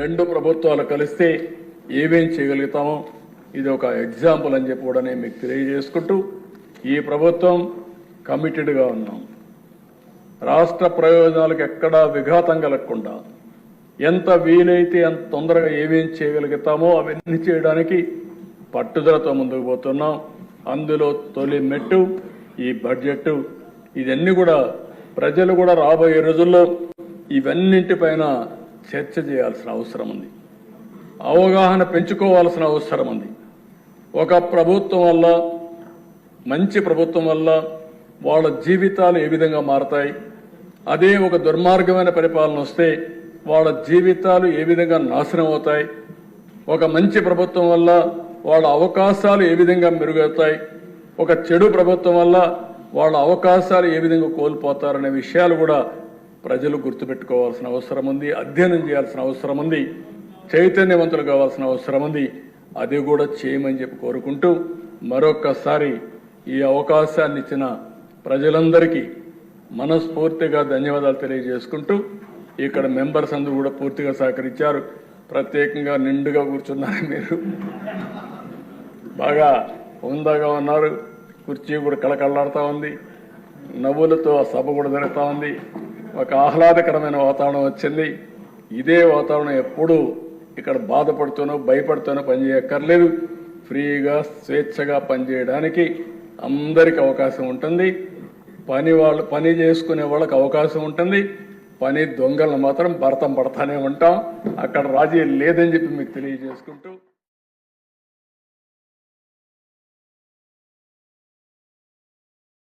రెండు ప్రభుత్వాలు కలిస్తే ఏమేం చేయగలుగుతామో ఇది ఒక ఎగ్జాంపుల్ అని చెప్పి కూడా నేను మీకు తెలియజేసుకుంటూ ఈ ప్రభుత్వం కమిటెడ్గా ఉన్నాం. రాష్ట్ర ప్రయోజనాలకు ఎక్కడా విఘాతం కలగకుండా ఎంత వీలైతే అంత తొందరగా ఏమేం చేయగలుగుతామో అవన్నీ చేయడానికి పట్టుదలతో ముందుకు పోతున్నాం. అందులో తొలి మెట్టు ఈ బడ్జెట్ ఇవన్నీ కూడా ప్రజలు కూడా రాబోయే రోజుల్లో ఇవన్నింటిపైన చర్చ చేయాల్సిన అవసరం ఉంది. అవగాహన పెంచుకోవాల్సిన అవసరం ఉంది. ఒక ప్రభుత్వం వల్ల మంచి ప్రభుత్వం వల్ల వాళ్ళ జీవితాలు ఏ విధంగా మారతాయి అదే ఒక దుర్మార్గమైన పరిపాలన వస్తే వాళ్ళ జీవితాలు ఏ విధంగా నాశనం అవుతాయి ఒక మంచి ప్రభుత్వం వల్ల వాళ్ళ అవకాశాలు ఏ విధంగా మెరుగవుతాయి ఒక చెడు ప్రభుత్వం వల్ల వాళ్ళ అవకాశాలు ఏ విధంగా కోల్పోతారనే విషయాలు కూడా ప్రజలు గుర్తుపెట్టుకోవాల్సిన అవసరం ఉంది అధ్యయనం చేయాల్సిన అవసరం ఉంది చైతన్యవంతులు కావాల్సిన అవసరం ఉంది. అది కూడా చేయమని చెప్పి కోరుకుంటూ మరొక్కసారి ఈ అవకాశాన్ని ఇచ్చిన ప్రజలందరికీ మనస్ఫూర్తిగా ధన్యవాదాలు తెలియజేసుకుంటూ ఇక్కడ మెంబర్స్ అందరూ కూడా పూర్తిగా సహకరించారు. ప్రత్యేకంగా నిండుగా కూర్చున్నారు మీరు. బాగా హుందాగా ఉన్నారు. కుర్చీ కూడా కళకళలాడుతూ ఉంది. నవ్వులతో ఆ సభ కూడా జరుగుతూ ఉంది. ఒక ఆహ్లాదకరమైన వాతావరణం వచ్చింది. ఇదే వాతావరణం ఎప్పుడూ ఇక్కడ బాధపడుతూనో భయపడుతూనో పనిచేయక్కర్లేదు. ఫ్రీగా స్వేచ్ఛగా పనిచేయడానికి అందరికి అవకాశం ఉంటుంది. పని వాళ్ళు పని చేసుకునే వాళ్ళకి అవకాశం ఉంటుంది. పని దొంగలను మాత్రం భరతం పడతానే ఉంటాం. అక్కడ రాజీ లేదని చెప్పి మీకు తెలియజేసుకుంటూ